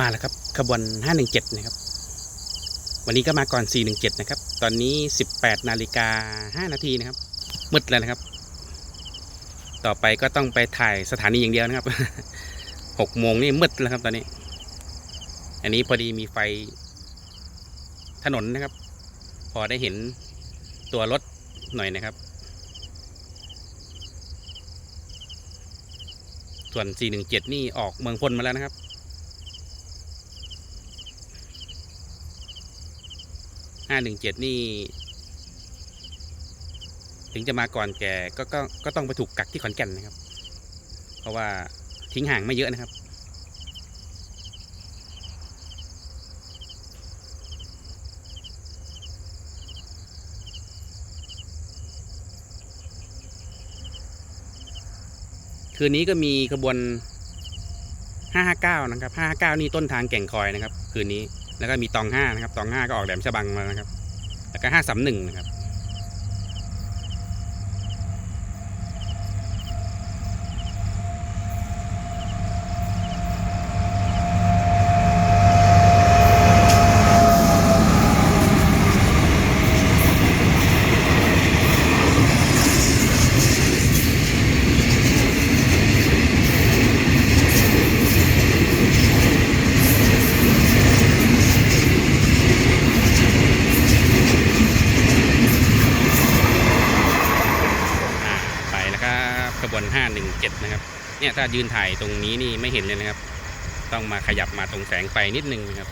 มาแล้วครับขบวน 517 นะครับ วันนี้ก็มาก่อน 417 นะครับ ตอนนี้ 18 นาฬิกา 5 นาทีนะครับ มืดแล้วนะครับ ต่อไปก็ต้องไปถ่ายสถานีอย่างเดียวนะครับ 6 โมงนี่มืดแล้วครับตอนนี้ อันนี้พอดีมีไฟถนนนะครับ พอได้เห็นตัวรถหน่อยนะครับ ส่วน 417 นี่ออกเมืองพลมาแล้วนะครับ 517นี่ ถึงจะมาก่อนแกก็ก็ก็ต้องไปถูกกักที่ขอนแก่นนะครับ เพราะว่าทิ้งห่างไม่เยอะนะครับ คืนนี้ก็มีขบวน 559 นะครับ 559 นี่ต้นทางแก่งคอยนะครับ คืนนี้ แล้วก็มีตองห้านะครับ ตองห้าก็ออกแหลมฉบังมานะครับ แล้วก็ห้าสามหนึ่งนะครับ อ่าไปแล้วครั บอน517 นะครับ เนี่ยถ้ายืนถ่ายตรงนี้นี่ไม่เห็นเลยนะครับ ต้องมาขยับมาตรงแสงไฟนิดนึงนะครับ